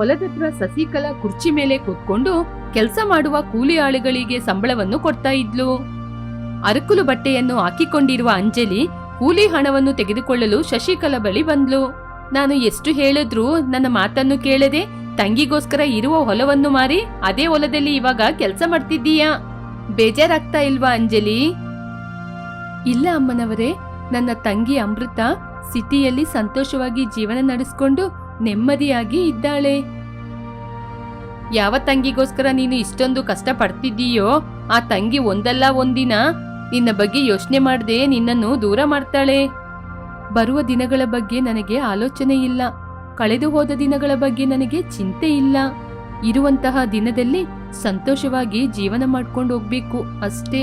ಹೊಲದತ್ರ ಸಸಿಕಲಾ ಕುರ್ಚಿ ಮೇಲೆ ಕೂತ್ಕೊಂಡು ಕೆಲಸ ಮಾಡುವ ಕೂಲಿ ಆಳುಗಳಿಗೆ ಸಂಬಳವನ್ನು ಕೊಡ್ತಾ ಇದ್ಲು. ಅರಕುಲು ಬಟ್ಟೆಯನ್ನು ಹಾಕಿಕೊಂಡಿರುವ ಅಂಜಲಿ ಕೂಲಿ ಹಣವನ್ನು ತೆಗೆದುಕೊಳ್ಳಲು ಶಶಿಕಲಾ ಬಳಿ ಬಂದ್ಲು. ನಾನು ಎಷ್ಟು ಹೇಳಿದ್ರೂ ನನ್ನ ಮಾತನ್ನು ಕೇಳದೆ ತಂಗಿಗೋಸ್ಕರ ಇರುವ ಹೊಲವನ್ನು ಮಾರಿ ಅದೇ ಹೊಲದಲ್ಲಿ ಇವಾಗ ಕೆಲಸ ಮಾಡ್ತಿದ್ದೀಯಾ? ಬೇಜಾರಾಗ್ತಾ ಇಲ್ವಾ ಅಂಜಲಿ? ಇಲ್ಲ ಅಮ್ಮನವರೇ, ನನ್ನ ತಂಗಿ ಅಮೃತ ಸಿಟಿಯಲ್ಲಿ ಸಂತೋಷವಾಗಿ ಜೀವನ ನಡೆಸ್ಕೊಂಡು ನೆಮ್ಮದಿಯಾಗಿ ಇದ್ದಾಳೆ. ಯಾವ ತಂಗಿಗೋಸ್ಕರ ನೀನು ಇಷ್ಟೊಂದು ಕಷ್ಟ ಪಡ್ತಿದ್ದೀಯೋ ಆ ತಂಗಿ ಒಂದಲ್ಲ ಒಂದಿನ ನಿನ್ನ ಬಗ್ಗೆ ಯೋಚನೆ ಮಾಡದೆ ನಿನ್ನನ್ನು ದೂರ ಮಾಡ್ತಾಳೆ. ಬರುವ ದಿನಗಳ ಬಗ್ಗೆ ನನಗೆ ಆಲೋಚನೆ ಇಲ್ಲ. ಕಳೆದು ಹೋದ ದಿನಗಳ ಬಗ್ಗೆ ನನಗೆ ಚಿಂತೆ ಇಲ್ಲ. ಇರುವಂತಹ ದಿನದಲ್ಲಿ ಸಂತೋಷವಾಗಿ ಜೀವನ ಮಾಡ್ಕೊಂಡು ಹೋಗ್ಬೇಕು ಅಷ್ಟೇ.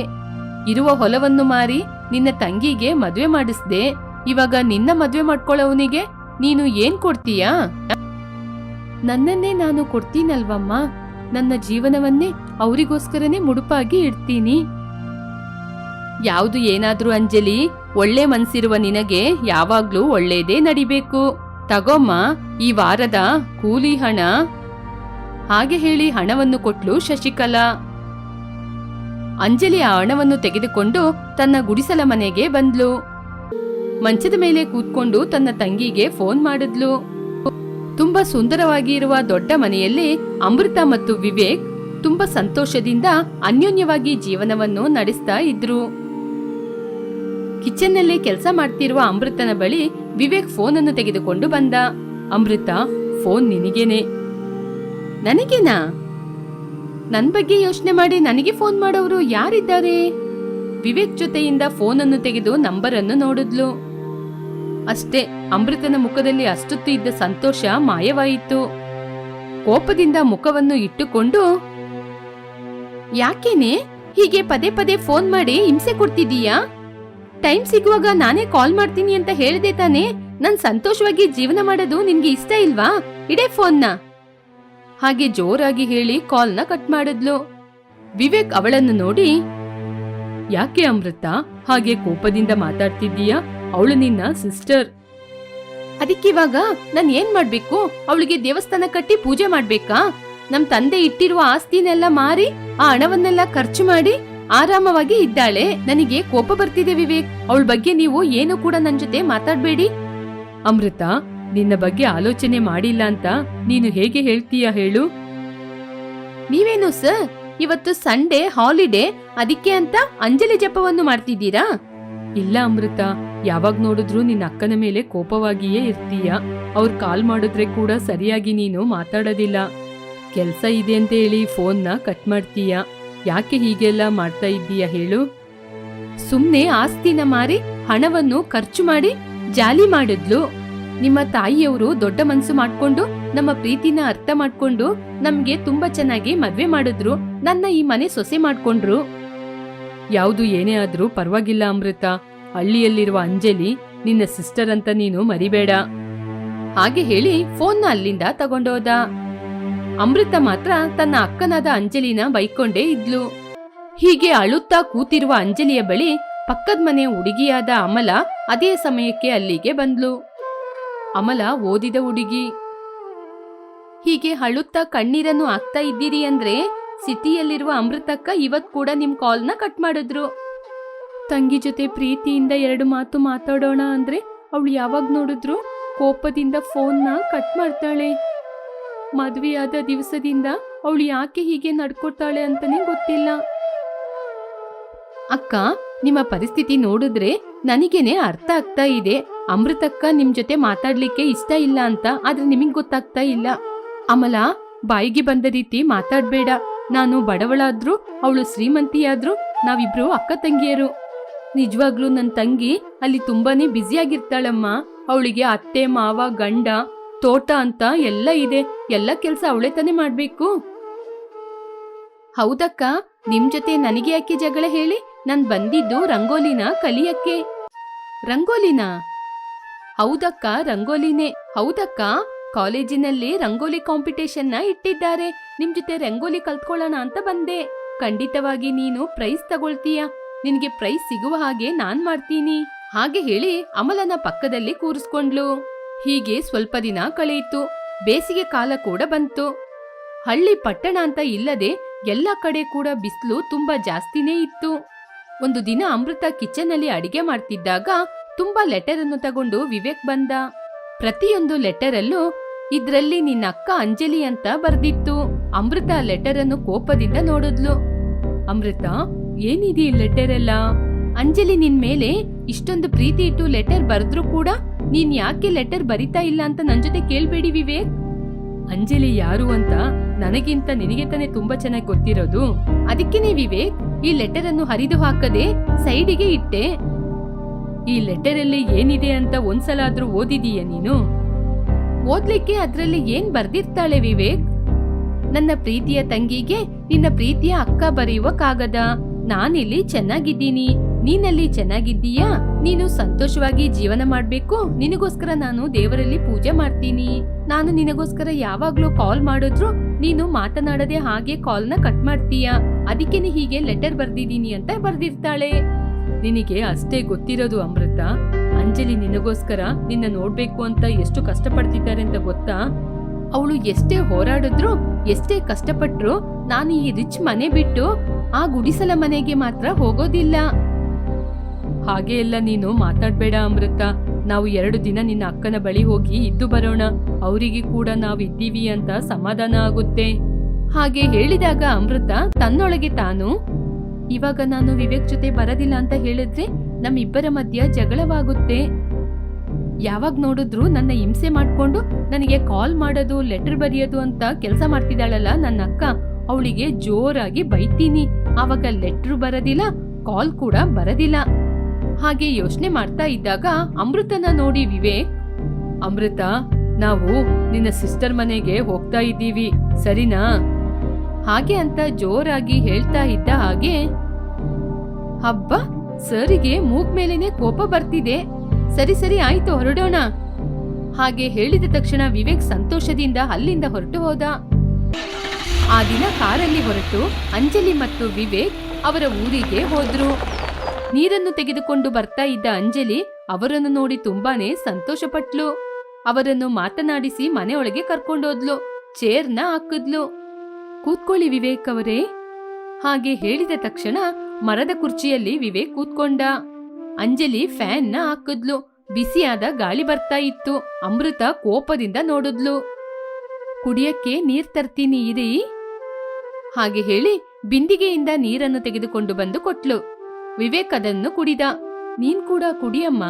ಇರುವ ಹೊಲವನ್ನು ಮಾರಿ ನಿನ್ನ ತಂಗಿಗೆ ಮದುವೆ ಮಾಡಿಸ್ದೆ, ಇವಾಗ ನಿನ್ನ ಮದುವೆ ಮಾಡ್ಕೊಳ್ಳೋವನಿಗೆ ನೀನು ಏನ್ ಕೊಡ್ತೀಯಾ? ನನ್ನನ್ನೇ ನಾನು ಕೊಡ್ತೀನಲ್ವಮ್ಮ? ನನ್ನ ಜೀವನವನ್ನೇ ಅವರಿಗೋಸ್ಕರನೇ ಮುಡುಪಾಗಿ ಇಡ್ತೀನಿ. ಯಾವುದು ಏನಾದ್ರೂ ಅಂಜಲಿ, ಒಳ್ಳೆ ಮನ್ಸಿರುವ ನಿನಗೆ ಯಾವಾಗ್ಲೂ ಒಳ್ಳೇದೇ ನಡಿಬೇಕು. ತಗೋಮ್ಮ, ಈ ವಾರದ ಕೂಲಿ ಹಣ. ಹಾಗೆ ಹೇಳಿ ಹಣವನ್ನು ಕೊಟ್ಲು ಶಶಿಕಲಾ. ಅಂಜಲಿ ಆ ಹಣವನ್ನು ತೆಗೆದುಕೊಂಡು ತನ್ನ ಗುಡಿಸಲ ಮನೆಗೆ ಬಂದ್ಲು. ಮಂಚದ ಮೇಲೆ ಕೂತ್ಕೊಂಡು ತನ್ನ ತಂಗಿಗೆ ಫೋನ್ ಮಾಡಿದ್ಲು. ತುಂಬಾ ಸುಂದರವಾಗಿ ಇರುವ ದೊಡ್ಡ ಮನೆಯಲ್ಲಿ ಅಮೃತ ಮತ್ತು ವಿವೇಕ್ ತುಂಬಾ ಸಂತೋಷದಿಂದ ಅನ್ಯೋನ್ಯವಾಗಿ ಜೀವನವನ್ನು ನಡೆಸ್ತಾ ಇದ್ರು. ಕಿಚನ್ನಲ್ಲಿ ಕೆಲಸ ಮಾಡ್ತಿರುವ ಅಮೃತನ ಬಳಿ ವಿವೇಕ್ ಫೋನ್ ಅನ್ನು ತೆಗೆದುಕೊಂಡು ಬಂದ. ಅಮೃತ, ಫೋನ್ ನಿನಗೇನೆ. ನನಗೇನಾ? ನನ್ ಬಗ್ಗೆ ಯೋಚನೆ ಮಾಡಿ ನನಗೆ ಫೋನ್ ಮಾಡೋರು ಯಾರಿದ್ದಾರೆ? ವಿವೇಕ್ ಜೊತೆಯಿಂದ ಫೋನ್ ಅನ್ನು ತೆಗೆದು ನಂಬರ್ ಅನ್ನು ನೋಡಿದ್ಲು. ಅಷ್ಟೇ, ಅಮೃತನ ಮುಖದಲ್ಲಿ ಅಷ್ಟೊತ್ತು ಇದ್ದ ಸಂತೋಷ ಮಾಯವಾಯಿತು. ಕೋಪದಿಂದ ಮುಖವನ್ನು ಇಟ್ಟುಕೊಂಡು, ಯಾಕೇನೆ? ಹೀಗೆ ಪದೇ ಪದೇ ಫೋನ್ ಮಾಡಿ ಹಿಂಸೆ ಕೊಡ್ತಿದೀಯಾ ಟೈಮ್ ಸಿಗುವಾಗ ನಾನೇ ಕಾಲ್ ಮಾಡ್ತೀನಿ ಅಂತ ಹೇಳ್ದೆ ತಾನೆ? ನನ್ ಸಂತೋಷವಾಗಿ ಜೀವನ ಮಾಡೋದು ನಿನ್ಗೆ ಇಷ್ಟ ಇಲ್ವಾ? ಇಡೇ ಫೋನ್ನ. ಹಾಗೆ ಜೋರಾಗಿ ಹೇಳಿ ಕಾಲ್ನ ಕಟ್ ಮಾಡಿದ್ಲು. ವಿವೇಕ್ ಅವಳನ್ನು ನೋಡಿ ಯಾಕೆ ಅಮೃತ? ಹಾಗೆ ಕೋಪದಿಂದ ಮಾತಾಡ್ತಿದ್ದೀಯಾ? ಅವಳು ನಿನ್ನ ಸಿಸ್ಟರ್ ಅದಕ್ಕಿವಾಗ ನಾನ್ ಏನ್ ಮಾಡ್ಬೇಕು? ಅವಳಿಗೆ ದೇವಸ್ಥಾನ ಕಟ್ಟಿ ಪೂಜೆ ಮಾಡ್ಬೇಕಾ? ನಮ್ ತಂದೆ ಇಟ್ಟಿರುವ ಆಸ್ತಿನೆಲ್ಲ ಮಾರಿ, ಆ ಹಣವನ್ನೆಲ್ಲ ಖರ್ಚು ಮಾಡಿ ಆರಾಮವಾಗಿ ಇದ್ದಾಳೆ. ನನಗೆ ಕೋಪ ಬರ್ತಿದೆ ವಿವೇಕ್. ಅವಳ ಬಗ್ಗೆ ನೀವು ಏನು ಕೂಡ ನನ್ ಜೊತೆ ಮಾತಾಡ್ಬೇಡಿ. ಅಮೃತ, ನಿನ್ನ ಬಗ್ಗೆ ಆಲೋಚನೆ ಮಾಡಿಲ್ಲ ಅಂತ ನೀನು ಹೇಗೆ ಹೇಳ್ತೀಯ ಹೇಳು? ನೀವೇನು ಸರ್? ಇವತ್ತು ಸಂಡೇ, ಹಾಲಿಡೇ, ಅದಕ್ಕೆ ಅಂತ ಅಂಜಲಿ ಜಪವನ್ನು ಮಾಡ್ತಿದ್ದೀರಾ? ಇಲ್ಲ ಅಮೃತ, ಯಾವಾಗ ನೋಡಿದ್ರು ನಿನ್ನ ಅಕ್ಕನ ಮೇಲೆ ಕೋಪವಾಗಿಯೇ ಇರ್ತೀಯ. ಅವ್ರು ಕಾಲ್ ಮಾಡಿದ್ರೆ ಕೂಡ ಸರಿಯಾಗಿ ನೀನು ಮಾತಾಡೋದಿಲ್ಲ. ಕೆಲ್ಸ ಇದೆ ಅಂತ ಹೇಳಿ ಫೋನ್ನ ಕಟ್ ಮಾಡ್ತೀಯ. ಯಾಕೆ ಹೀಗೆಲ್ಲ ಮಾಡ್ತಾ ಇದ್ದೀಯ ಹೇಳು. ಸುಮ್ನೆ ಆಸ್ತಿನ ಮಾರಿ ಹಣವನ್ನು ಖರ್ಚು ಮಾಡಿ ಜಾಲಿ ಮಾಡಿದ್ಲು. ನಿಮ್ಮ ತಾಯಿಯವರು ದೊಡ್ಡ ಮನ್ಸು ಮಾಡ್ಕೊಂಡು ನಮ್ಮ ಪ್ರೀತಿನ ಅರ್ಥ ಮಾಡ್ಕೊಂಡು ನಮ್ಗೆ ತುಂಬಾ ಚೆನ್ನಾಗಿ ಮದ್ವೆ ಮಾಡಿದ್ರು. ನನ್ನ ಈ ಮನೆ ಸೊಸೆ ಮಾಡ್ಕೊಂಡ್ರು. ಯಾವುದು ಏನೇ ಆದ್ರೂ ಪರವಾಗಿಲ್ಲ ಅಮೃತ. ಹಳ್ಳಿಯಲ್ಲಿರುವ ಅಂಜಲಿ ನಿನ್ನ ಸಿಸ್ಟರ್ ಅಂತ ನೀನು ಮರಿಬೇಡ. ಹಾಗೆ ಹೇಳಿ ಫೋನ್ನ ಅಲ್ಲಿಂದ ತಗೊಂಡೋದ. ಅಮೃತ ಮಾತ್ರ ತನ್ನ ಅಕ್ಕನಾದ ಅಂಜಲಿನ ಬೈಕೊಂಡೇ ಇದ್ಲು. ಹೀಗೆ ಅಳುತ್ತಾ ಕೂತಿರುವ ಅಂಜಲಿಯ ಬಳಿ ಪಕ್ಕದ ಮನೆ ಹುಡುಗಿಯಾದ ಅಮಲ ಅದೇ ಸಮಯಕ್ಕೆ ಅಲ್ಲಿಗೆ ಬಂದ್ಲು. ಅಮಲ ಓದಿದ ಹುಡುಗಿ. ಹೀಗೆ ಅಳುತ್ತಾ ಕಣ್ಣೀರನ್ನು ಹಾಕ್ತಾ ಇದ್ದೀರಿ ಅಂದ್ರೆ ಸಿಟಿಯಲ್ಲಿರುವ ಅಮೃತಕ್ಕ ಇವತ್ ಕೂಡ ನಿಮ್ ಕಾಲ್ನ ಕಟ್ ಮಾಡಿದ್ರು. ತಂಗಿ ಜೊತೆ ಪ್ರೀತಿಯಿಂದ ಎರಡು ಮಾತು ಮಾತಾಡೋಣ ಅಂದ್ರೆ ಅವಳು ಯಾವಾಗ ನೋಡಿದ್ರು ಕೋಪದಿಂದ ಫೋನ್ನ ಕಟ್ ಮಾಡ್ತಾಳೆ. ಮದುವೆಯಾದ ದಿವಸದಿಂದ ಅವಳು ಯಾಕೆ ಹೀಗೆ ನಡ್ಕೊತಾಳೆ ಅಂತಾನೆ ಗೊತ್ತಿಲ್ಲ. ಅಕ್ಕ, ನಿಮ್ಮ ಪರಿಸ್ಥಿತಿ ನೋಡಿದ್ರೆ ನನಗೇನೆ ಅರ್ಥ ಆಗ್ತಾ ಇದೆ. ಅಮೃತಕ್ಕ ನಿಮ್ ಜೊತೆ ಮಾತಾಡ್ಲಿಕ್ಕೆ ಇಷ್ಟ ಇಲ್ಲ ಅಂತ ಆದ್ರೆ ನಿಮಗ್ ಗೊತ್ತಾಗ್ತಾ ಇಲ್ಲ. ಅಮಲ, ಬಾಯಿಗೆ ಬಂದ ರೀತಿ ಮಾತಾಡ್ಬೇಡ. ನಾನು ಬಡವಳಾದ್ರೂ, ಅವಳು ಶ್ರೀಮಂತಿಯಾದ್ರೂ, ನಾವಿಬ್ರು ಅಕ್ಕ ತಂಗಿಯರು. ನಿಜವಾಗ್ಲೂ ನನ್ನ ತಂಗಿ ಅಲ್ಲಿ ತುಂಬಾನೇ ಬ್ಯುಸಿಯಾಗಿರ್ತಾಳಮ್ಮ. ಅವಳಿಗೆ ಅತ್ತೆ, ಮಾವ, ಗಂಡ, ತೋಟ ಅಂತ ಎಲ್ಲ ಇದೆ. ಎಲ್ಲ ಕೆಲಸ ಅವಳೇ ತಾನೇ ಮಾಡ್ಬೇಕು. ಹೌದಕ್ಕ, ನಿಮ್ ಜೊತೆ ನನಗೆ ಯಾಕೆ ಜಗಳ ಹೇಳಿ? ನಾನ್ ಬಂದಿದ್ದು ರಂಗೋಲಿನ ಕಲಿಯಕ್ಕೆ. ರಂಗೋಲಿನ? ಹೌದಕ್ಕ, ರಂಗೋಲಿನೇ. ಹೌದಕ್ಕ? ಕಾಲೇಜಿನಲ್ಲಿ ರಂಗೋಲಿ ಕಾಂಪಿಟೇಷನ್ನ ಇಟ್ಟಿದ್ದಾರೆ. ನಿಮ್ ಜೊತೆ ರಂಗೋಲಿ ಕಲ್ತ್ಕೊಳ್ಳೋಣ ಅಂತ ಬಂದೆ. ಖಂಡಿತವಾಗಿ ನೀನು ಪ್ರೈಸ್ ತಗೊಳ್ತೀಯ. ನಿನ್ಗೆ ಪ್ರೈಸ್ ಸಿಗುವ ಹಾಗೆ ನಾನ್ ಮಾಡ್ತೀನಿ. ಹಾಗೆ ಹೇಳಿ ಅಮಲನ ಪಕ್ಕದಲ್ಲಿ ಕೂರಿಸ್ಕೊಂಡ್ಲು ಹೀಗೆ ಸ್ವಲ್ಪ ದಿನ ಕಳೆಯಿತು. ಬೇಸಿಗೆ ಕಾಲ ಕೂಡ ಬಂತು. ಹಳ್ಳಿ ಪಟ್ಟಣ ಅಂತ ಇಲ್ಲದೆ ಎಲ್ಲ ಕಡೆ ಕೂಡ ಬಿಸಿಲು ತುಂಬಾ ಜಾಸ್ತಿನೇ ಇತ್ತು. ಒಂದು ದಿನ ಅಮೃತ ಕಿಚನ್ ಅಲ್ಲಿ ಅಡಿಗೆ ಮಾಡ್ತಿದ್ದಾಗ ತುಂಬಾ ಲೆಟರ್ ಅನ್ನು ತಗೊಂಡು ವಿವೇಕ್ ಬಂದ. ಪ್ರತಿಯೊಂದು ಲೆಟರ್ ಅಲ್ಲೂ ಇದ್ರಲ್ಲಿ ನಿನ್ನ ಅಕ್ಕ ಅಂಜಲಿ ಅಂತ ಬರ್ದಿತ್ತು. ಅಮೃತ ಲೆಟರ್ ಅನ್ನು ಕೋಪದಿಂದ ನೋಡಿದ್ಲು. ಅಮೃತ, ಏನಿದೆ ಈ ಲೆಟರ್ ಎಲ್ಲ? ಅಂಜಲಿ ನಿನ್ ಮೇಲೆ ಇಷ್ಟೊಂದು ಪ್ರೀತಿ ಇಟ್ಟು ಲೆಟರ್ ಬರೆದ್ರು ಕೂಡ ನೀನ್ ಯಾಕೆ ಲೆಟರ್ ಬರಿತಾ ಇಲ್ಲ ಅಂತ ನನ್ ಜೊತೆ ಕೇಳ್ಬೇಡಿ ವಿವೇಕ್. ಅಂಜಲಿ ಯಾರು ಅಂತ ನನಗಿಂತ ನಿನಗೆ ತಾನೇ ತುಂಬಾ ಚೆನ್ನಾಗಿ ಗೊತ್ತಿರೋದು. ಅದಕ್ಕೇನೆ ವಿವೇಕ್ ಈ ಲೆಟರ್ ಅನ್ನು ಹರಿದು ಹಾಕದೆ ಸೈಡಿಗೆ ಇಟ್ಟೆ. ಈ ಲೆಟರ್ ಅಲ್ಲಿ ಏನಿದೆ ಅಂತ ಒಂದ್ಸಲ ಆದ್ರೂ ಓದಿದೀಯ ನೀನು? ಓದ್ಲಿಕ್ಕೆ ಅದ್ರಲ್ಲಿ ಏನ್ ಬರ್ದಿರ್ತಾಳೆ ವಿವೇಕ್? ನನ್ನ ಪ್ರೀತಿಯ ತಂಗಿಗೆ ನಿನ್ನ ಪ್ರೀತಿಯ ಅಕ್ಕ ಬರೆಯುವ ಕಾಗದ ನಾನಿಲ್ಲಿ ಚೆನ್ನಾಗಿದ್ದೀನಿ. ನೀನಲ್ಲಿ ಚೆನ್ನಾಗಿದ್ದೀಯಾ? ನೀನು ಸಂತೋಷವಾಗಿ ಜೀವನ ಮಾಡ್ಬೇಕು? ನಿನಗೋಸ್ಕರ ನಾನು ದೇವರಲ್ಲಿ ಪೂಜೆ ಮಾಡ್ತೀನಿ. ನಾನು ನಿನಗೋಸ್ಕರ ಯಾವಾಗ್ಲೂ ಕಾಲ್ ಮಾಡಿದ್ರು, ನೀನು ಮಾತನಾಡದೆ ಹಾಗೆ ಕಾಲ್ನ ಕಟ್ ಮಾಡ್ತೀಯ? ಅದಕ್ಕೇನೆ ಹೀಗೆ ಲೆಟರ್ ಬರ್ದಿದ್ದೀನಿ ಅಂತ ಬರ್ದಿರ್ತಾಳೆ. ನಿನಗೆ ಅಷ್ಟೇ ಗೊತ್ತಿರೋದು ಅಮೃತ? ಅಂಜಲಿ ನಿನಗೋಸ್ಕರ ನಿನ್ನ ನೋಡ್ಬೇಕು ಅಂತ ಎಷ್ಟು ಕಷ್ಟಪಡ್ತಿದ್ದಾರೆ ಅಂತ ಗೊತ್ತಾ? ಅವಳು ಎಷ್ಟೇ ಹೋರಾಡಿದ್ರು, ಎಷ್ಟೇ ಕಷ್ಟಪಟ್ರು ನಾನು ಈ ರಿಚ್ ಮನೆ ಬಿಟ್ಟು ಆ ಗುಡಿಸಲ ಮನೆಗೆ ಮಾತ್ರ ಹೋಗೋದಿಲ್ಲ. ಹಾಗೆ ಎಲ್ಲ ನೀನು ಮಾತಾಡ್ಬೇಡ ಅಮೃತ. ನಾವು ಎರಡು ದಿನ ನಿನ್ನ ಅಕ್ಕನ ಬಳಿ ಹೋಗಿ ಇದ್ದು ಬರೋಣ. ಅವರಿಗೆ ಕೂಡ ನಾವು ಇದ್ದೀವಿ ಅಂತ ಸಮಾಧಾನ ಆಗುತ್ತೆ. ಹಾಗೆ ಹೇಳಿದಾಗ ಅಮೃತ ತನ್ನೊಳಗೆ ತಾನು, ಇವಾಗ ನಾನು ವಿವೇಕ್ ಜೊತೆ ಬರೋದಿಲ್ಲ ಅಂತ ಹೇಳಿದ್ರೆ ನಮ್ಮಿಬ್ಬರ ಮಧ್ಯ ಜಗಳವಾಗುತ್ತೆ. ಯಾವಾಗ ನೋಡಿದ್ರು ನನ್ನ ಹಿಂಸೆ ಮಾಡಿಕೊಂಡು ನನಗೆ ಕಾಲ್ ಮಾಡೋದು, ಲೆಟರ್ ಬರೆಯೋದು ಅಂತ ಕೆಲಸ ಮಾಡ್ತಿದ್ದಾಳಲ್ಲ ನನ್ನ ಅಕ್ಕ. ಅವಳಿಗೆ ಜೋರಾಗಿ ಬೈತೀನಿ. ಆವಾಗ ಲೆಟ್ರು ಬರೋದಿಲ್ಲ, ಕಾಲ್ ಕೂಡ ಬರೋದಿಲ್ಲ. ಹಾಗೆ ಯೋಚನೆ ಮಾಡ್ತಾ ಇದ್ದಾಗ ಅಮೃತನ ನೋಡಿ ವಿವೇಕ್, ಅಮೃತ, ನಾವು ನಿನ್ನ ಸಿಸ್ಟರ್ ಮನೆಗೆ ಹೋಗ್ತಾ ಇದ್ದೀವಿ. ಸರಿನಾ? ಹಾಗೆ ಅಂತ ಜೋರಾಗಿ ಹೇಳ್ತಾ ಇದ್ದ ಹಾಗೆ, ಹಬ್ಬ ಸರಿಗೆ ಮೂಗ್ ಮೇಲೇನೆ ಕೋಪ ಬರ್ತಿದೆ. ಸರಿ ಸರಿ, ಆಯ್ತು, ಹೊರಡೋಣ. ಹಾಗೆ ಹೇಳಿದ ತಕ್ಷಣ ವಿವೇಕ್ ಸಂತೋಷದಿಂದ ಅಲ್ಲಿಂದ ಹೊರಟು ಹೋದ. ಆ ದಿನ ಕಾರಲ್ಲಿ ಹೊರಟು ಅಂಜಲಿ ಮತ್ತು ವಿವೇಕ್ ಅವರ ಊರಿಗೆ ಹೋದ್ರು. ನೀರನ್ನು ತೆಗೆದುಕೊಂಡು ಬರ್ತಾ ಇದ್ದ ಅಂಜಲಿ ಅವರನ್ನು ನೋಡಿ ತುಂಬಾನೇ ಸಂತೋಷಪಟ್ಲು. ಅವರನ್ನು ಮಾತನಾಡಿಸಿ ಮನೆಯೊಳಗೆ ಕರ್ಕೊಂಡೋದ್ಲು, ಚೇರ್ನ ಹಾಕಿದ್ಲು. ಕೂತ್ಕೊಳ್ಳಿ ವಿವೇಕ್ ಅವರೇ. ಹಾಗೆ ಹೇಳಿದ ತಕ್ಷಣ ಮರದ ಕುರ್ಚಿಯಲ್ಲಿ ವಿವೇಕ್ ಕೂತ್ಕೊಂಡ. ಅಂಜಲಿ ಫ್ಯಾನ್ನ ಹಾಕಿದ್ಲು. ಬಿಸಿಯಾದ ಗಾಳಿ ಬರ್ತಾ ಇತ್ತು. ಅಮೃತ ಕೋಪದಿಂದ ನೋಡಿದ್ಲು. ಕುಡಿಯಕ್ಕೆ ನೀರ್ ತರ್ತೀನಿ ಇರಿ. ಹಾಗೆ ಹೇಳಿ ಬಿಂದಿಗೆಯಿಂದ ನೀರನ್ನು ತೆಗೆದುಕೊಂಡು ಬಂದು ಕೊಟ್ಲು. ವಿವೇಕ್ ಅದನ್ನು ಕುಡಿದ. ನೀನ್ ಕೂಡ ಕುಡಿಯಮ್ಮ.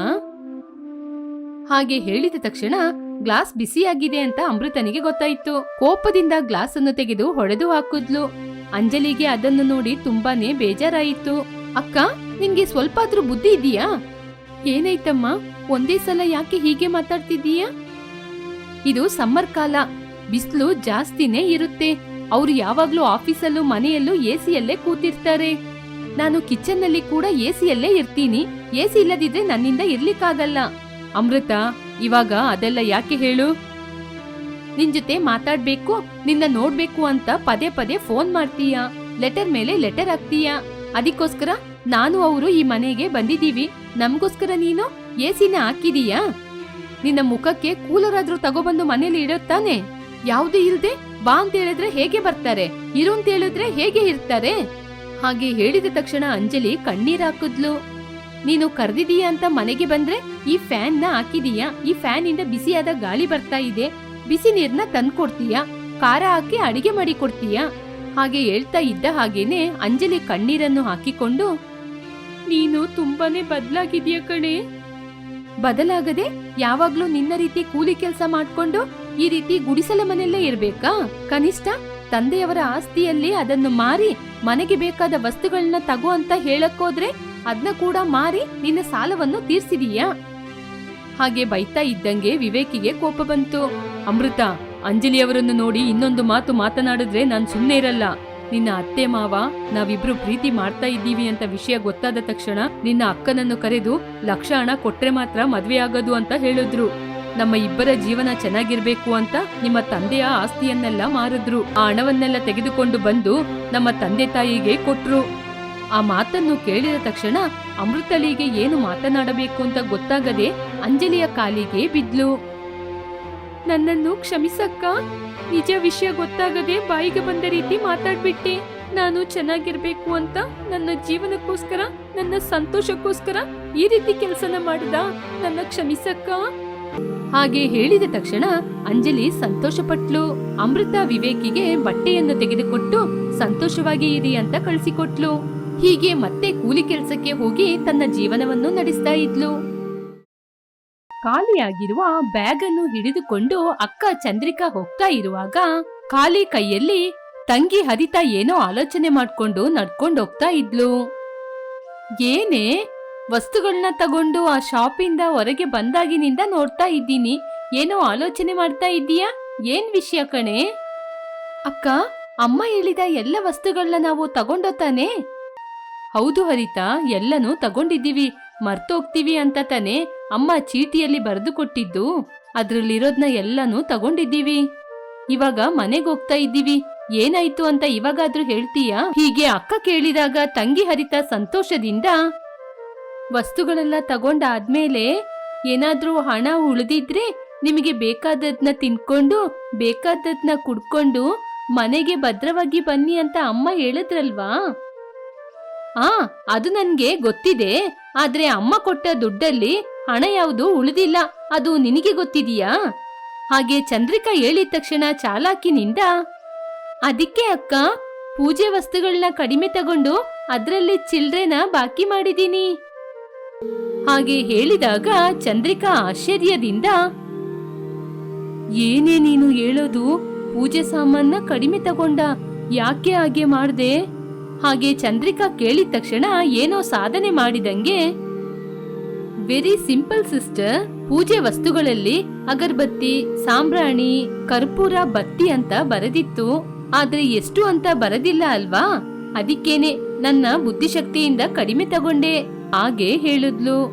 ಹಾಗೆ ಹೇಳಿದ ತಕ್ಷಣ ಗ್ಲಾಸ್ ಬಿಸಿಯಾಗಿದೆ ಅಂತ ಅಮೃತನಿಗೆ ಗೊತ್ತಾಯ್ತು. ಕೋಪದಿಂದ ಗ್ಲಾಸ್ ಅನ್ನು ತೆಗೆದು ಹೊಡೆದು ಹಾಕಿದ್ಲು. ಅಂಜಲಿಗೆ ಅದನ್ನು ನೋಡಿ ತುಂಬಾನೇ ಬೇಜಾರಾಯಿತು. ಅಕ್ಕ, ನಿನ್ಗೆ ಸ್ವಲ್ಪ ಆದ್ರೂ ಬುದ್ಧಿ ಇದೆಯಾ ಏನಾಯ್ತಮ್ಮ, ಒಂದೇ ಸಲ ಯಾಕೆ ಹೀಗೆ ಮಾತಾಡ್ತಿದ್ದೀಯಾ? ಇದು ಸಮ್ಮರ್ ಕಾಲ. ಬಿಸಿಲು ಜಾಸ್ತಿನೇ ಇರುತ್ತೆ. ಅವ್ರು ಯಾವಾಗ್ಲೂ ಆಫೀಸಲ್ಲೂ ಮನೆಯಲ್ಲೂ ಎಸಿಯಲ್ಲೇ ಕೂತಿರ್ತಾರೆ. ನಾನು ಕಿಚನ್ನಲ್ಲಿ ಕೂಡ ಎಸಿಯಲ್ಲೇ ಇರ್ತೀನಿ. ಎಸಿ ಇಲ್ಲದಿದ್ರೆ ನನ್ನಿಂದ ಇರ್ಲಿಕ್ಕಾಗಲ್ಲ. ಅಮೃತ, ಇವಾಗ ಅದೆಲ್ಲ ಯಾಕೆ ಹೇಳು? ನಿನ್ ಜೊತೆ ಮಾತಾಡ್ಬೇಕು, ನಿನ್ನ ನೋಡ್ಬೇಕು ಅಂತ ಪದೇ ಪದೇ ಫೋನ್ ಮಾಡ್ತೀಯ. ಲೆಟರ್ ಮೇಲೆ ಲೆಟರ್ ಹಾಕ್ತೀಯ. ಅದಕ್ಕೋಸ್ಕರ ನಾನು ಅವರು ಈ ಮನೆಗೆ ಬಂದಿದ್ದೀವಿ. ನಮ್ಗೋಸ್ಕರ ನೀನು ಎಸಿನ ಹಾಕಿದೀಯಾ? ನಿನ್ನ ಮುಖಕ್ಕೆ ಕೂಲರ್ ಆದ್ರೂ ತಗೊಬಂದು ಮನೇಲಿ ಇಡುತ್ತಾನೆ ಯಾವ್ದು ಇಲ್ದೆ ಬಾ ಅಂತ ಹೇಳಿದ್ರೆ ಹೇಗೆ ಬರ್ತಾರೆ? ಇರು ಅಂತ ಹೇಳಿದ್ರೆ ಹೇಗೆ ಇರ್ತಾರೆ? ಹಾಗೆ ಹೇಳಿದ ತಕ್ಷಣ ಅಂಜಲಿ ಕಣ್ಣೀರ್ ಹಾಕಿದ್ಲು. ನೀನು ಕರ್ದಿದೀಯ ಅಂತ ಮನೆಗೆ ಬಂದ್ರೆ ಈ ಫ್ಯಾನ್ನ ಹಾಕಿದೀಯಾ. ಈ ಫ್ಯಾನ್ ಇಂದ ಬಿಸಿಯಾದ ಗಾಳಿ ಬರ್ತಾ ಇದೆ. ಬಿಸಿ ನೀರ್ನ ತಂದ್ಕೊಡ್ತೀಯಾ? ಖಾರ ಹಾಕಿ ಅಡಿಗೆ ಮಾಡಿ ಕೊಡ್ತೀಯಾ? ಹಾಗೆ ಹೇಳ್ತಾ ಇದ್ದ ಹಾಗೇನೆ ಅಂಜಲಿ ಕಣ್ಣೀರನ್ನು ಹಾಕಿಕೊಂಡು, ನೀನು ತುಂಬಾನೇ ಬದಲಾಗಿದೀಯ ಕಣೆ. ಬದಲಾಗದೆ ಯಾವಾಗ್ಲೂ ನಿನ್ನ ರೀತಿ ಕೂಲಿ ಕೆಲಸ ಮಾಡ್ಕೊಂಡು ಈ ರೀತಿ ಗುಡಿಸಲ ಮನೆಯಲ್ಲೇ ಇರ್ಬೇಕಾ? ಕನಿಷ್ಠ ತಂದೆಯವರ ಆಸ್ತಿಯಲ್ಲಿ ಅದನ್ನು ಮಾರಿ ಮನೆಗೆ ಬೇಕಾದ ವಸ್ತುಗಳನ್ನ ತಗೋ ಅಂತ ಹೇಳಕ್ಕೋದ್ರೆ ಅದನ್ನ ಕೂಡ ಮಾರಿ ನಿನ್ನ ಸಾಲವನ್ನು ತೀರ್ಸಿದೀಯಾ? ಹಾಗೆ ಬೈತಾ ಇದ್ದಂಗೆ ವಿವೇಕಿಗೆ ಕೋಪ ಬಂತು. ಅಮೃತ ಅಂಜಲಿಯವರನ್ನು ನೋಡಿ ಇನ್ನೊಂದು ಮಾತು ಮಾತನಾಡಿದ್ರೆ ನಾನ್ ಸುಮ್ಮನೆ ಇರಲ್ಲ. ನಿನ್ನ ಅತ್ತೆ ಮಾವ, ನಾವಿಬ್ರು ಪ್ರೀತಿ ಮಾಡ್ತಾ ಇದ್ದೀವಿ ಅಂತ ವಿಷಯ ಗೊತ್ತಾದ ತಕ್ಷಣ ನಿನ್ನ ಅಕ್ಕನನ್ನು ಕರೆದು ಲಕ್ಷ ಹಣ ಕೊಟ್ರೆ ಮಾತ್ರ ಮದ್ವೆ ಆಗೋದು ಅಂತ ಹೇಳಿದ್ರು. ನಮ್ಮ ಇಬ್ಬರ ಜೀವನ ಚೆನ್ನಾಗಿರ್ಬೇಕು ಅಂತ ನಿಮ್ಮ ತಂದೆಯ ಆಸ್ತಿಯನ್ನೆಲ್ಲ ಮಾರಿದ್ರು. ಆ ಹಣವನ್ನೆಲ್ಲ ತೆಗೆದುಕೊಂಡು ಬಂದು ನಮ್ಮ ತಂದೆ ತಾಯಿಗೆ ಕೊಟ್ರು. ಆ ಮಾತನ್ನು ಕೇಳಿದ ತಕ್ಷಣ ಅಮೃತಳಿಗೆ ಏನು ಮಾತನಾಡಬೇಕು ಅಂತ ಗೊತ್ತಾಗದೆ ಅಂಜಲಿಯ ಕಾಲಿಗೆ ಬಿದ್ಲು. ನನ್ನನ್ನು ಕ್ಷಮಿಸಕ್ಕ? ನಿಜ ವಿಷಯ ಗೊತ್ತಾಗದೆ ಬಾಯಿಗೆ ಬಂದ ರೀತಿ ಮಾತಾಡ್ಬಿಟ್ಟೆ. ನಾನು ಚೆನ್ನಾಗಿರ್ಬೇಕು ಅಂತ ನನ್ನ ಜೀವನಕ್ಕೋಸ್ಕರ, ನನ್ನ ಸಂತೋಷಕ್ಕೋಸ್ಕರ ಈ ರೀತಿ ಕೆಲಸನ ಮಾಡಿದ. ನನ್ನ ಕ್ಷಮಿಸಕ್ಕ? ಹಾಗೆ ಹೇಳಿದ ತಕ್ಷಣ ಅಂಜಲಿ ಸಂತೋಷಪಟ್ಲು. ಅಮೃತ ವಿವೇಕಿಗೆ ಬಟ್ಟೆಯನ್ನು ತೆಗೆದುಕೊಟ್ಟು, ಸಂತೋಷವಾಗಿ ಇರಿ ಅಂತ ಕಳಿಸಿಕೊಟ್ಲು. ಹೀಗೆ ಮತ್ತೆ ಕೂಲಿ ಕೆಲಸಕ್ಕೆ ಹೋಗಿ ತನ್ನ ಜೀವನವನ್ನು ನಡೆಸ್ತಾ ಇದ್ಲು. ಖಾಲಿಯಾಗಿರುವ ಬ್ಯಾಗ್ ಅನ್ನು ಹಿಡಿದುಕೊಂಡು ಅಕ್ಕ ಚಂದ್ರಿಕಾ ಹೋಗ್ತಾ ಇರುವಾಗ ಖಾಲಿ ಕೈಯಲ್ಲಿ ತಂಗಿ ಹರಿತಾ ಏನೋ ಆಲೋಚನೆ ಮಾಡ್ಕೊಂಡು ನಡ್ಕೊಂಡು ಹೋಗ್ತಾ ಇದ್ಲು. ಏನೇ ವಸ್ತುಗಳನ್ನ ತಗೊಂಡು ಆ ಶಾಪಿಂದ ಹೊರಗೆ ಬಂದಾಗಿನಿಂದ ನೋಡ್ತಾ ಇದ್ದೀನಿ. ಏನೋ ಆಲೋಚನೆ ಮಾಡ್ತಾ ಇದ್ದೀಯಾ? ಏನ್ ವಿಷಯ ಕಣೆ? ಅಕ್ಕ, ಅಮ್ಮ ಹೇಳಿದ ಎಲ್ಲ ವಸ್ತುಗಳನ್ನ ನಾವು ತಗೊಂಡೋತಾನೆ ಹೌದು ಹರಿತಾ, ಎಲ್ಲನೂ ತಗೊಂಡಿದ್ದೀವಿ. ಮರ್ತೋಗ್ತೀವಿ ಅಂತ ತಾನೇ ಅಮ್ಮ ಚೀಟಿಯಲ್ಲಿ ಬರೆದು ಕೊಟ್ಟಿದ್ದು. ಅದ್ರಲ್ಲಿರೋದ್ನ ಎಲ್ಲನೂ ತಗೊಂಡಿದ್ದೀವಿ. ಇವಾಗ ಮನೆಗೆ ಹೋಗ್ತಾ ಇದ್ದೀವಿ. ಏನಾಯ್ತು ಅಂತ ಇವಾಗಾದ್ರೂ ಹೇಳ್ತೀಯಾ? ಹೀಗೆ ಅಕ್ಕ ಕೇಳಿದಾಗ ತಂಗಿ ಹರಿತ ಸಂತೋಷದಿಂದ ವಸ್ತುಗಳೆಲ್ಲ ತಗೊಂಡಾದ್ಮೇಲೆ ಏನಾದ್ರೂ ಹಣ ಉಳಿದಿದ್ರೆ ನಿಮಗೆ ಬೇಕಾದದ್ನ ತಿನ್ಕೊಂಡು, ಬೇಕಾದದ್ನ ಕುಡ್ಕೊಂಡು ಮನೆಗೆ ಭದ್ರವಾಗಿ ಬನ್ನಿ ಅಂತ ಅಮ್ಮ ಹೇಳಿದ್ರಲ್ವಾ? ಆ, ಅದು ನನ್ಗೆ ಗೊತ್ತಿದೆ. ಆದ್ರೆ ಅಮ್ಮ ಕೊಟ್ಟ ದುಡ್ಡಲ್ಲಿ ಹಣ ಯಾವುದು ಉಳಿದಿಲ್ಲ. ಅದು ನಿನಗೆ ಗೊತ್ತಿದೆಯಾ? ಹಾಗೆ ಚಂದ್ರಿಕಾ ಹೇಳಿದ ತಕ್ಷಣ ಚಾಲಾಕಿನಿಂದ ಅದಕ್ಕೆ ಅಕ್ಕ, ಪೂಜೆ ವಸ್ತುಗಳನ್ನ ಕಡಿಮೆ ತಗೊಂಡು ಅದರಲ್ಲಿ ಚಿಲ್ಡ್ರೆನ ಬಾಕಿ ಮಾಡಿದೀನಿ. ಹಾಗೆ ಹೇಳಿದಾಗ ಚಂದ್ರಿಕಾ ಆಶ್ಚರ್ಯದಿಂದ, ಏನೇ ನೀನು ಹೇಳೋದು, ಪೂಜೆ ಸಾಮಾನ ಕಡಿಮೆ ತಗೊಂಡ ಯಾಕೆ ಹಾಗೆ ಮಾಡ್ದೆ? ಹಾಗೆ ಚಂದ್ರಿಕಾ ಕೇಳಿದ ತಕ್ಷಣ ಏನೋ ಸಾಧನೆ ಮಾಡಿದಂಗೆ ವೆರಿ ಸಿಂಪಲ್ ಸಿಸ್ಟರ್ ಪೂಜೆ ವಸ್ತುಗಳಲ್ಲಿ ಅಗರ್ಬತ್ತಿ, ಸಾಂಬ್ರಾಣಿ, ಕರ್ಪೂರ, ಬತ್ತಿ ಅಂತ ಬರೆದಿತ್ತು. ಆದ್ರೆ ಎಷ್ಟು ಅಂತ ಬರದಿಲ್ಲ ಅಲ್ವಾ? ಅದಕ್ಕೇನೆ ನನ್ನ ಬುದ್ಧಿಶಕ್ತಿಯಿಂದ ಕಡಿಮೆ ತಗೊಂಡೆ, ಹಾಗೆ ಹೇಳಿದ್ಲು.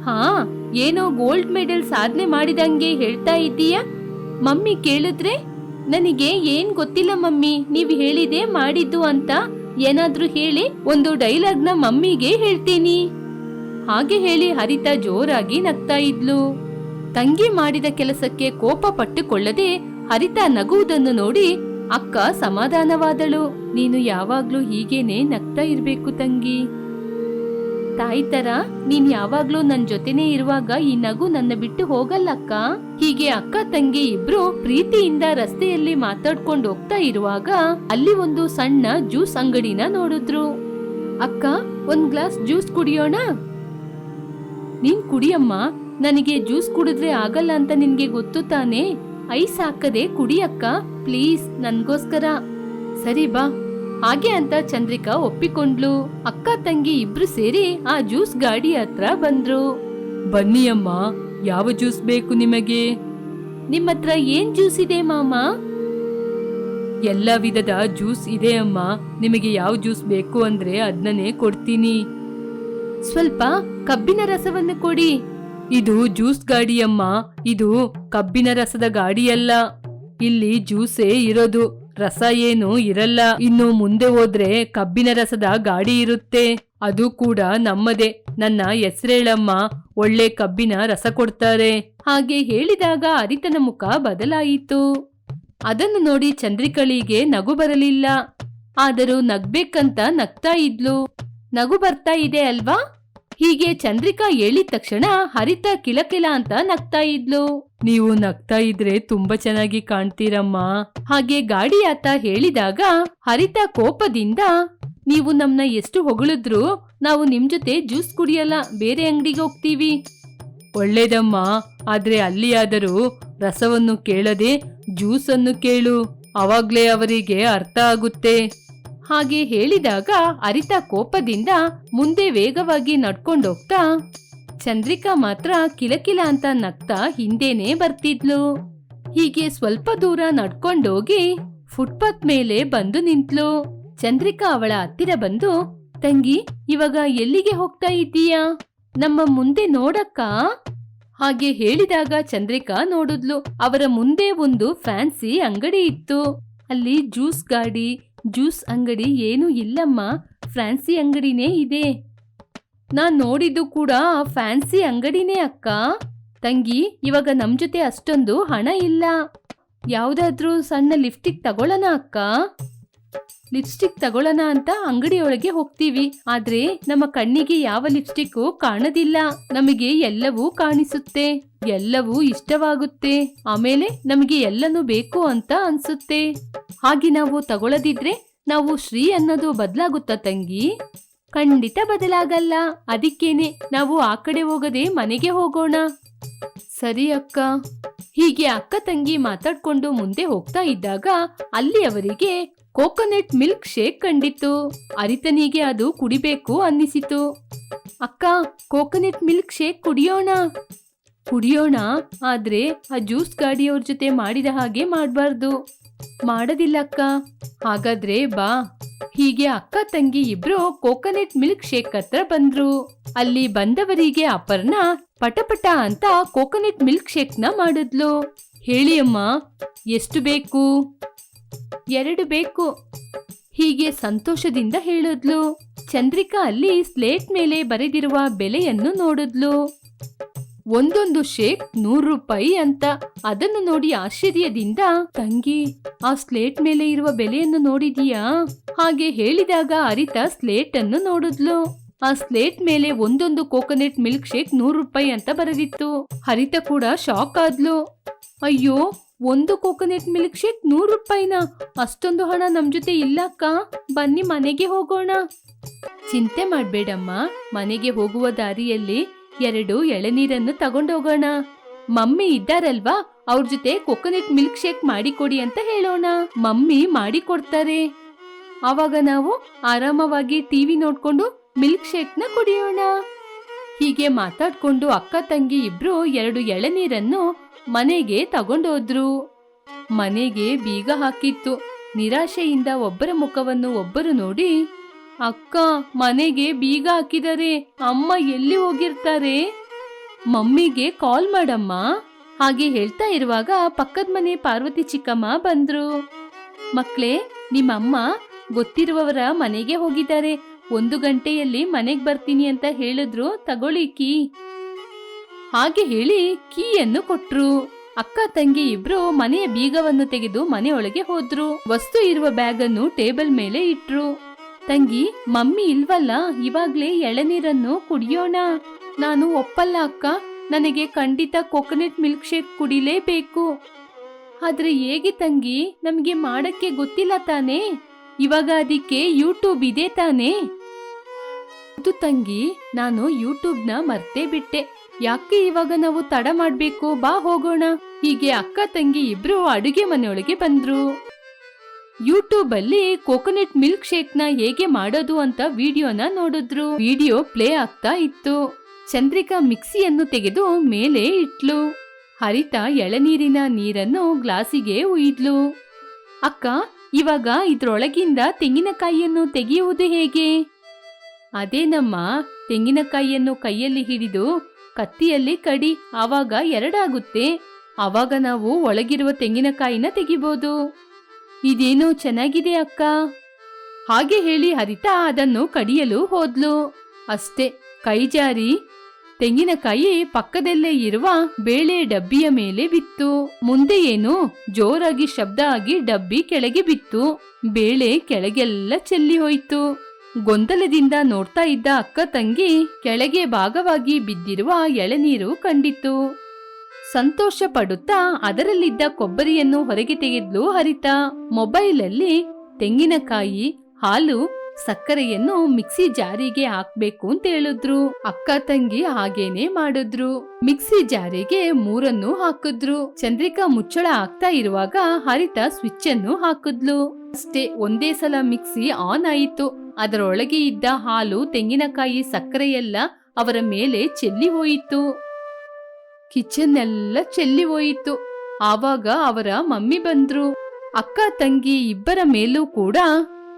ಹಾ, ಏನೋ ಗೋಲ್ಡ್ ಮೆಡಲ್ ಸಾಧನೆ ಮಾಡಿದಂಗೆ ಹೇಳ್ತಾ ಇದ್ದೀಯ? ಮಮ್ಮಿ ಕೇಳಿದ್ರೆ, ನನಗೆ ಏನ್ ಗೊತ್ತಿಲ್ಲ ಮಮ್ಮಿ, ನೀವು ಹೇಳಿದೆ ಮಾಡಿದ್ದು ಅಂತ. ಏನಾದ್ರೂ ಹೇಳಿ ಒಂದು ಡೈಲಾಗ್ನ ಮಮ್ಮಿಗೆ ಹೇಳ್ತೀನಿ. ಹಾಗೆ ಹೇಳಿ ಹರಿತ ಜೋರಾಗಿ ನಗ್ತಾ ಇದ್ಲು. ತಂಗಿ ಮಾಡಿದ ಕೆಲಸಕ್ಕೆ ಕೋಪ ಪಟ್ಟುಕೊಳ್ಳದೆ ಹರಿತ ನಗುವುದನ್ನು ನೋಡಿ ಅಕ್ಕ ಸಮಾಧಾನವಾದಳು. ನೀನು ಯಾವಾಗ್ಲೂ ಹೀಗೇನೆ ನಗ್ತಾ ಇರ್ಬೇಕು ತಂಗಿ. ತಾಯಿ ತರ ನೀನ್ ಯಾವಾಗ್ಲೂ ನನ್ ಜೊತೆನೆ ಇರುವಾಗ ಈ ನಗು ನನ್ನ ಬಿಟ್ಟು ಹೋಗಲ್ಲಕ್ಕ? ಹೀಗೆ ಅಕ್ಕ, ತಂಗಿ ಇಬ್ರು ಪ್ರೀತಿಯಿಂದ ರಸ್ತೆಯಲ್ಲಿ ಮಾತಾಡ್ಕೊಂಡು ಹೋಗ್ತಾ ಇರುವಾಗ ಅಲ್ಲಿ ಒಂದು ಸಣ್ಣ ಜ್ಯೂಸ್ ಅಂಗಡಿನ ನೋಡಿದ್ರು. ಅಕ್ಕ, ಒಂದ್ ಗ್ಲಾಸ್ ಜ್ಯೂಸ್ ಕುಡಿಯೋಣ? ನೀನ್ ಕುಡಿಯಮ್ಮ, ನನಗೆ ಜ್ಯೂಸ್ ಕುಡಿದ್ರೆ ಆಗಲ್ಲ ಅಂತ ನಿನ್ಗೆ ಗೊತ್ತು ತಾನೇ? ಐಸ್ ಹಾಕದೆ ಕುಡಿಯಕ್ಕ ಪ್ಲೀಸ್, ನನ್ಗೋಸ್ಕರ. ಸರಿ ಬಾ ಹಾಗೆ ಅಂತ ಚಂದ್ರಿಕಾ ಒಪ್ಪಿಕೊಂಡ್ಲು. ಅಕ್ಕ ತಂಗಿ ಇಬ್ರು ಸೇರಿ ಆ ಜ್ಯೂಸ್ ಗಾಡಿ ಹತ್ರ ಬಂದ್ರು. ಬನ್ನಿ ಅಮ್ಮ, ಯಾವ ಜ್ಯೂಸ್ ಬೇಕು ನಿಮಗೆ? ನಿಮ್ಮ ಹತ್ರ ಏನ್ ಜ್ಯೂಸ್ ಇದೆ ಮಾಮ? ಎಲ್ಲ ವಿಧದ ಜ್ಯೂಸ್ ಇದೆ ಅಮ್ಮ. ನಿಮಗೆ ಯಾವ ಜ್ಯೂಸ್ ಬೇಕು ಅಂದ್ರೆ ಅದನ್ನೇ ಕೊಡ್ತೀನಿ. ಸ್ವಲ್ಪ ಕಬ್ಬಿನ ರಸವನ್ನು ಕೊಡಿ. ಇದು ಜ್ಯೂಸ್ ಗಾಡಿಯಮ್ಮ ಇದು ಕಬ್ಬಿನ ರಸದ ಗಾಡಿಯಲ್ಲ ಇಲ್ಲಿ ಜ್ಯೂಸೇ ಇರೋದು. ರಸ ಏನು ಇರಲ್ಲ. ಇನ್ನು ಮುಂದೆ ಹೋದ್ರೆ ಕಬ್ಬಿನ ರಸದ ಗಾಡಿ ಇರುತ್ತೆ. ಅದು ಕೂಡ ನಮ್ಮದೇ. ನನ್ನ ಹೆಸರೇಳಮ್ಮ ಒಳ್ಳೆ ಕಬ್ಬಿನ ರಸ ಕೊಡ್ತಾರೆ. ಹಾಗೆ ಹೇಳಿದಾಗ ಅರಿತನ ಮುಖ ಬದಲಾಯಿತು. ಅದನ್ನು ನೋಡಿ ಚಂದ್ರಿಕಳಿಗೆ ನಗು ಬರಲಿಲ್ಲ. ಆದರೂ ನಗ್ಬೇಕಂತ ನಗ್ತಾ ಇದ್ಲು. ನಗು ಬರ್ತಾ ಇದೆ ಅಲ್ವಾ? ಹೀಗೆ ಚಂದ್ರಿಕಾ ಹೇಳಿದ ತಕ್ಷಣ ಹರಿತ ಕಿಲಕಿಲ ಅಂತ ನಗ್ತಾ ಇದ್ಲು. ನೀವು ನಗ್ತಾ ಇದ್ರೆ ತುಂಬಾ ಚೆನ್ನಾಗಿ ಕಾಣ್ತೀರಮ್ಮ. ಹಾಗೆ ಗಾಡಿ ಆತ ಹೇಳಿದಾಗ ಹರಿತ ಕೋಪದಿಂದ, ನೀವು ನಮ್ನ ಎಷ್ಟು ಹೊಗಳಿದ್ರು ನಾವು ನಿಮ್ ಜೊತೆ ಜ್ಯೂಸ್ ಕುಡಿಯಲ್ಲ, ಬೇರೆ ಅಂಗಡಿಗೆ ಹೋಗ್ತೀವಿ. ಒಳ್ಳೇದಮ್ಮ, ಆದ್ರೆ ಅಲ್ಲಿಯಾದರೂ ರಸವನ್ನು ಕೇಳದೆ ಜ್ಯೂಸನ್ನು ಕೇಳು. ಅವಾಗ್ಲೇ ಅವರಿಗೆ ಅರ್ಥ ಆಗುತ್ತೆ. ಹಾಗೆ ಹೇಳಿದಾಗ ಅರಿತ ಕೋಪದಿಂದ ಮುಂದೆ ವೇಗವಾಗಿ ನಡ್ಕೊಂಡೋಗ್ತಾ, ಚಂದ್ರಿಕಾ ಮಾತ್ರ ಕಿಲಕಿಲ ಅಂತ ನಗ್ತಾ ಹಿಂದೇನೆ ಬರ್ತಿದ್ಲು. ಹೀಗೆ ಸ್ವಲ್ಪ ದೂರ ನಡ್ಕೊಂಡೋಗಿ ಫುಟ್ಪಾತ್ ಮೇಲೆ ಬಂದು ನಿಂತ್ಲು. ಚಂದ್ರಿಕಾ ಅವಳ ಹತ್ತಿರ ಬಂದು, ತಂಗಿ, ಇವಾಗ ಎಲ್ಲಿಗೆ ಹೋಗ್ತಾ ಇದ್ದೀಯಾ? ನಮ್ಮ ಮುಂದೆ ನೋಡಕ್ಕ? ಹಾಗೆ ಹೇಳಿದಾಗ ಚಂದ್ರಿಕಾ ನೋಡಿದ್ಲು. ಅವರ ಮುಂದೆ ಒಂದು ಫ್ಯಾನ್ಸಿ ಅಂಗಡಿ ಇತ್ತು. ಅಲ್ಲಿ ಜ್ಯೂಸ್ ಗಾಡಿ ಜ್ಯೂಸ್ ಅಂಗಡಿ ಏನೂ ಇಲ್ಲಮ್ಮ. ಫ್ಯಾನ್ಸಿ ಅಂಗಡಿನೇ ಇದೆ. ನಾನ್ ನೋಡಿದ್ದು ಕೂಡ ಫ್ಯಾನ್ಸಿ ಅಂಗಡಿನೇ ಅಕ್ಕ. ತಂಗಿ, ಇವಾಗ ನಮ್ ಜೊತೆ ಅಷ್ಟೊಂದು ಹಣ ಇಲ್ಲ. ಯಾವುದಾದ್ರೂ ಸಣ್ಣ ಲಿಫ್ಟಿಗ್ ತಗೊಳ್ಳೋಣ ಅಕ್ಕ. ಲಿಪ್ಸ್ಟಿಕ್ ತಗೊಳ್ಳೋಣ ಅಂತ ಅಂಗಡಿಯೊಳಗೆ ಹೋಗ್ತೀವಿ. ಆದ್ರೆ ನಮ್ಮ ಕಣ್ಣಿಗೆ ಯಾವ ಲಿಪ್ಸ್ಟಿಕ್ಕು ಕಾಣದಿಲ್ಲ. ನಮಗೆ ಎಲ್ಲವೂ ಕಾಣಿಸುತ್ತೆ. ಎಲ್ಲವೂ ಇಷ್ಟವಾಗುತ್ತೆ. ಆಮೇಲೆ ನಮಗೆ ಎಲ್ಲನೂ ಬೇಕು ಅಂತ ಅನ್ಸುತ್ತೆ. ಹಾಗೆ ನಾವು ತಗೊಳ್ಳದಿದ್ರೆ ನಾವು ಶ್ರೀ ಅನ್ನೋದು ಬದಲಾಗುತ್ತಾ ತಂಗಿ? ಖಂಡಿತ ಬದಲಾಗಲ್ಲ. ಅದಕ್ಕೇನೆ ನಾವು ಆ ಕಡೆ ಹೋಗದೆ ಮನೆಗೆ ಹೋಗೋಣ. ಸರಿ ಅಕ್ಕ. ಹೀಗೆ ಅಕ್ಕ ತಂಗಿ ಮಾತಾಡ್ಕೊಂಡು ಮುಂದೆ ಹೋಗ್ತಾ ಇದ್ದಾಗ ಅಲ್ಲಿ ಅವರಿಗೆ ಕೋಕೋನಟ್ ಮಿಲ್ಕ್ ಶೇಕ್ ಕಂಡಿತ್ತು. ಅರಿತನಿಗೆ ಅದು ಕುಡಿಬೇಕು ಅನ್ನಿಸಿತು. ಅಕ್ಕ, ಕೋಕೋನಟ್ ಮಿಲ್ಕ್ ಶೇಕ್ ಕುಡಿಯೋಣ. ಕುಡಿಯೋಣ, ಆದ್ರೆ ಆ ಜ್ಯೂಸ್ ಗಾಡಿಯವ್ರ ಜೊತೆ ಮಾಡಿದ ಹಾಗೆ ಮಾಡಬಾರ್ದು. ಮಾಡೋದಿಲ್ಲ ಅಕ್ಕ. ಹಾಗಾದ್ರೆ ಬಾ. ಹೀಗೆ ಅಕ್ಕ, ತಂಗಿ ಇಬ್ರು ಕೋಕೋನಟ್ ಮಿಲ್ಕ್ ಶೇಕ್ ಹತ್ರ ಬಂದ್ರು. ಅಲ್ಲಿ ಬಂದವರಿಗೆ ಅಪರ್ಣ ಪಟಪಟ ಅಂತ ಕೋಕೋನಟ್ ಮಿಲ್ಕ್ ಶೇಕ್ನ ಮಾಡಿದ್ಲು. ಹೇಳಿ ಅಮ್ಮ, ಎಷ್ಟು ಬೇಕು? ಎರಡು ಬೇಕು. ಹೀಗೆ ಸಂತೋಷದಿಂದ ಹೇಳಿದ್ಲು. ಚಂದ್ರಿಕಾ ಅಲ್ಲಿ ಸ್ಲೇಟ್ ಮೇಲೆ ಬರೆದಿರುವ ಬೆಲೆಯನ್ನು ನೋಡಿದ್ಲು. ಒಂದೊಂದು ಶೇಕ್ ನೂರು ರೂಪಾಯಿ ಅಂತ ಅದನ್ನು ನೋಡಿ ಆಶ್ಚರ್ಯದಿಂದ, ತಂಗಿ, ಆ ಸ್ಲೇಟ್ ಮೇಲೆ ಇರುವ ಬೆಲೆಯನ್ನು ನೋಡಿದೀಯಾ? ಹಾಗೆ ಹೇಳಿದಾಗ ಅರಿತ ಸ್ಲೇಟ್ ಅನ್ನು ನೋಡಿದ್ಲು. ಆ ಸ್ಲೇಟ್ ಮೇಲೆ ಒಂದೊಂದು ಕೋಕೋನಟ್ ಮಿಲ್ಕ್ ಶೇಕ್ ನೂರು ರೂಪಾಯಿ ಅಂತ ಬರೆದಿತ್ತು. ಹರಿತ ಕೂಡ ಶಾಕ್ ಆದ್ಲು. ಅಯ್ಯೋ ಒಂದು ಕೋಕೋನಟ್ ಮಿಲ್ಕ್ ಶೇಕ್ ನೂರು ರೂಪಾಯಿನ? ಅಷ್ಟೊಂದು ಹಣ ನಮ್ ಜೊತೆ ಇಲ್ಲಕ್ಕ ಬನ್ನಿ ಮನೆಗೆ ಹೋಗೋಣ. ಚಿಂತೆ ಮಾಡ್ಬೇಡಮ್ಮ. ಮನೆಗೆ ಹೋಗುವ ದಾರಿಯಲ್ಲಿ ಎರಡು ಎಳನೀರನ್ನು ತಗೊಂಡೋಗೋಣ. ಮಮ್ಮಿ ಇದ್ದಾರಲ್ವಾ? ಅವ್ರ ಜೊತೆ ಕೊಕೊನಟ್ ಮಿಲ್ಕ್ ಶೇಕ್ ಮಾಡಿಕೊಡಿ ಅಂತ ಹೇಳೋಣ. ಮಮ್ಮಿ ಮಾಡಿಕೊಡ್ತಾರೆ. ಆವಾಗ ನಾವು ಆರಾಮವಾಗಿ ಟಿವಿ ನೋಡ್ಕೊಂಡು ಮಿಲ್ಕ್ ಶೇಕ್ನ ಕುಡಿಯೋಣ. ಹೀಗೆ ಮಾತಾಡ್ಕೊಂಡು ಅಕ್ಕ ತಂಗಿ ಇಬ್ರು ಎರಡು ಎಳನೀರನ್ನು ಮನೆಗೆ ತಗೊಂಡೋದ್ರು. ಮನೆಗೆ ಬೀಗ ಹಾಕಿತ್ತು. ನಿರಾಶೆಯಿಂದ ಒಬ್ಬರ ಮುಖವನ್ನು ಒಬ್ಬರು ನೋಡಿ, ಅಕ್ಕ, ಮನೆಗೆ ಬೀಗ ಹಾಕಿದರೆ ಅಮ್ಮ ಎಲ್ಲಿ ಹೋಗಿರ್ತಾರೆ? ಮಮ್ಮಿಗೆ ಕಾಲ್ ಮಾಡಮ್ಮ. ಹಾಗೆ ಹೇಳ್ತಾ ಇರುವಾಗ ಪಕ್ಕದ ಮನೆ ಪಾರ್ವತಿ ಚಿಕ್ಕಮ್ಮ ಬಂದ್ರು. ಮಕ್ಳೇ, ನಿಮ್ಮಮ್ಮ ಗೊತ್ತಿರುವವರ ಮನೆಗೆ ಹೋಗಿದ್ದಾರೆ. ಒಂದು ಗಂಟೆಯಲ್ಲಿ ಮನೆಗೆ ಬರ್ತೀನಿ ಅಂತ ಹೇಳಿದ್ರು. ತಗೊಳ್ಳಿ ಕೀ. ಹಾಗೆ ಹೇಳಿ ಕೀಯನ್ನು ಕೊಟ್ರು. ಅಕ್ಕ ತಂಗಿ ಇಬ್ರು ಮನೆಯ ಬೀಗವನ್ನು ತೆಗೆದು ಮನೆಯೊಳಗೆ ಹೋದ್ರು. ವಸ್ತು ಇರುವ ಬ್ಯಾಗ್ ಅನ್ನು ಟೇಬಲ್ ಮೇಲೆ ಇಟ್ರು. ತಂಗಿ, ಮಮ್ಮಿ ಇಲ್ವಲ್ಲ, ಇವಾಗ್ಲೇ ಎಳನೀರನ್ನು ಕುಡಿಯೋಣ. ನಾನು ಒಪ್ಪಲ್ಲ ಅಕ್ಕ, ನನಗೆ ಖಂಡಿತ ಕೊಕೊನಟ್ ಮಿಲ್ಕ್ ಶೇಕ್ ಕುಡಿಲೇಬೇಕು. ಆದ್ರೆ ಹೇಗೆ ತಂಗಿ, ನಮ್ಗೆ ಮಾಡಕ್ಕೆ ಗೊತ್ತಿಲ್ಲ ತಾನೇ? ಇವಾಗ ಅದಕ್ಕೆ ಯೂಟ್ಯೂಬ್ ಇದೆ ತಾನೇ? ಅದು ತಂಗಿ, ನಾನು ಯೂಟ್ಯೂಬ್ನ ಮರ್ತೇ ಬಿಟ್ಟೆ. ಯಾಕೆ ಇವಾಗ ನಾವು ತಡ ಮಾಡ್ಬೇಕು? ಬಾ ಹೋಗೋಣ. ಹೀಗೆ ಅಕ್ಕ ತಂಗಿ ಇಬ್ರು ಅಡುಗೆ ಮನೆಯೊಳಗೆ ಬಂದ್ರು. ಯೂಟ್ಯೂಬ್ ಅಲ್ಲಿ ಕೋಕೋನಟ್ ಮಿಲ್ಕ್ ಶೇಕ್ನ ಹೇಗೆ ಮಾಡೋದು ಅಂತ ವಿಡಿಯೋನ ನೋಡಿದ್ರು. ವಿಡಿಯೋ ಪ್ಲೇ ಆಗ್ತಾ ಇತ್ತು. ಚಂದ್ರಿಕಾ ಮಿಕ್ಸಿಯನ್ನು ತೆಗೆದು ಮೇಲೆ ಇಟ್ಲು. ಹರಿತ ಎಳನೀರಿನ ನೀರನ್ನು ಗ್ಲಾಸಿಗೆ ಉಯ್ದ್ಲು. ಅಕ್ಕ, ಇವಾಗ ಇದ್ರೊಳಗಿಂದ ತೆಂಗಿನಕಾಯಿಯನ್ನು ತೆಗೆಯುವುದು ಹೇಗೆ? ಅದೇನಮ್ಮ, ತೆಂಗಿನಕಾಯಿಯನ್ನು ಕೈಯಲ್ಲಿ ಹಿಡಿದು ಕತ್ತಿಯಲ್ಲಿ ಕಡಿ, ಆವಾಗ ಎರಡಾಗುತ್ತೆ. ಆವಾಗ ನಾವು ಒಳಗಿರುವ ತೆಂಗಿನಕಾಯಿನ ತೆಗಿಬೋದು. ಇದೇನೋ ಚೆನ್ನಾಗಿದೆ ಅಕ್ಕ? ಹಾಗೆ ಹೇಳಿ ಹರಿತಾ ಅದನ್ನು ಕಡಿಯಲು ಹೋದ್ಲು. ಅಷ್ಟೇ, ಕೈ ಜಾರಿ. ತೆಂಗಿನಕಾಯಿ ಪಕ್ಕದಲ್ಲೇ ಇರುವ ಬೇಳೆ ಡಬ್ಬಿಯ ಮೇಲೆ ಬಿತ್ತು. ಮುಂದೆ ಏನು? ಜೋರಾಗಿ ಶಬ್ದ ಆಗಿ ಡಬ್ಬಿ ಕೆಳಗೆ ಬಿತ್ತು. ಬೇಳೆ ಕೆಳಗೆಲ್ಲ ಚೆಲ್ಲಿ ಹೋಯ್ತು. ಗೊಂದಲದಿಂದ ನೋಡ್ತಾ ಇದ್ದ ಅಕ್ಕ ತಂಗಿ ಕೆಳಗೆ ಭಾಗವಾಗಿ ಬಿದ್ದಿರುವ ಎಳನೀರು ಕಂಡಿತು ಸಂತೋಷ ಪಡುತ್ತಾ ಅದರಲ್ಲಿದ್ದ ಕೊಬ್ಬರಿಯನ್ನು ಹೊರಗೆ ತೆಗೆದ್ಲು ಹರಿತ. ಮೊಬೈಲಲ್ಲಿ ತೆಂಗಿನಕಾಯಿ, ಹಾಲು, ಸಕ್ಕರೆಯನ್ನು ಮಿಕ್ಸಿ ಜಾರಿಗೆ ಹಾಕ್ಬೇಕು ಅಂತ ಹೇಳಿದ್ರು. ಅಕ್ಕ ತಂಗಿ ಹಾಗೇನೆ ಮಾಡಿದ್ರು. ಮಿಕ್ಸಿ ಜಾರಿಗೆ ಮೂರನ್ನು ಹಾಕಿದ್ರು. ಚಂದ್ರಿಕಾ ಮುಚ್ಚಳ ಆಗ್ತಾ ಇರುವಾಗ ಹರಿತ ಸ್ವಿಚ್ ಅನ್ನು ಹಾಕಿದ್ಲು. ಅಷ್ಟೇ ಒಂದೇ ಸಲ ಮಿಕ್ಸಿ ಆನ್ ಆಯಿತು. ಅದರೊಳಗೆ ಇದ್ದ ಹಾಲು, ತೆಂಗಿನಕಾಯಿ ಸಕ್ಕರೆ ಎಲ್ಲ ಅವರ ಮೇಲೆ ಚೆಲ್ಲಿ ಹೋಯಿತು. ಕಿಚನ್ ಎಲ್ಲ ಚೆಲ್ಲಿ ಹೋಯಿತು. ಆವಾಗ ಅವರ ಮಮ್ಮಿ ಬಂದ್ರು. ಅಕ್ಕ, ತಂಗಿ ಇಬ್ಬರ ಮೇಲೂ ಕೂಡ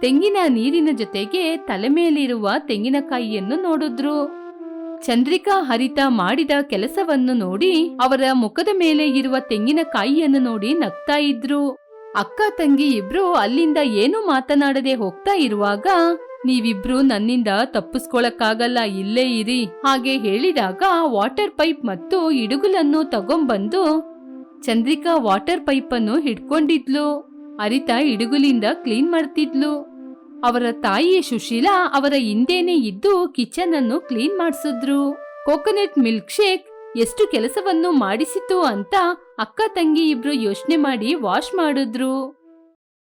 ತೆಂಗಿನ ನೀರಿನ ಜೊತೆಗೆ ತಲೆ ಮೇಲಿರುವ ತೆಂಗಿನಕಾಯಿಯನ್ನು ನೋಡಿದ್ರು. ಚಂದ್ರಿಕಾ ಹರಿತ ಮಾಡಿದ ಕೆಲಸವನ್ನು ನೋಡಿ ಅವರ ಮುಖದ ಮೇಲೆ ಇರುವ ತೆಂಗಿನಕಾಯಿಯನ್ನು ನೋಡಿ ನಗ್ತಾ ಇದ್ರು. ಅಕ್ಕ ತಂಗಿ ಇಬ್ರು ಅಲ್ಲಿಂದ ಏನು ಮಾತನಾಡದೆ ಹೋಗ್ತಾ ಇರುವಾಗ ನೀವಿಬ್ರು ನನ್ನಿಂದ ತಪ್ಪಿಸ್ಕೊಳಕ್ಕಾಗಲ್ಲ, ಇಲ್ಲೇ ಇರಿ ಹಾಗೆ ಹೇಳಿದಾಗ ವಾಟರ್ ಪೈಪ್ ಮತ್ತು ಇಡುಗುಲನ್ನು ತಗೊಂಬಂದು ಚಂದ್ರಿಕಾ ವಾಟರ್ ಪೈಪ್ ಅನ್ನು ಹಿಡ್ಕೊಂಡಿದ್ಲು. ಅರಿತ ಇಡುಗುಲಿಂದ ಕ್ಲೀನ್ ಮಾಡ್ತಿದ್ಲು. ಅವರ ತಾಯಿ ಸುಶೀಲಾ ಅವರ ಹಿಂದೇನೆ ಇದ್ದು ಕಿಚನ್ ಅನ್ನು ಕ್ಲೀನ್ ಮಾಡಿಸಿದ್ರು. ಕೋಕೋನಟ್ ಮಿಲ್ಕ್ ಶೇಕ್ ಎಷ್ಟು ಕೆಲಸವನ್ನು ಮಾಡಿಸಿತು ಅಂತ ಅಕ್ಕ ತಂಗಿ ಇಬ್ರು ಯೋಚನೆ ಮಾಡಿ ವಾಶ್ ಮಾಡಿದ್ರು.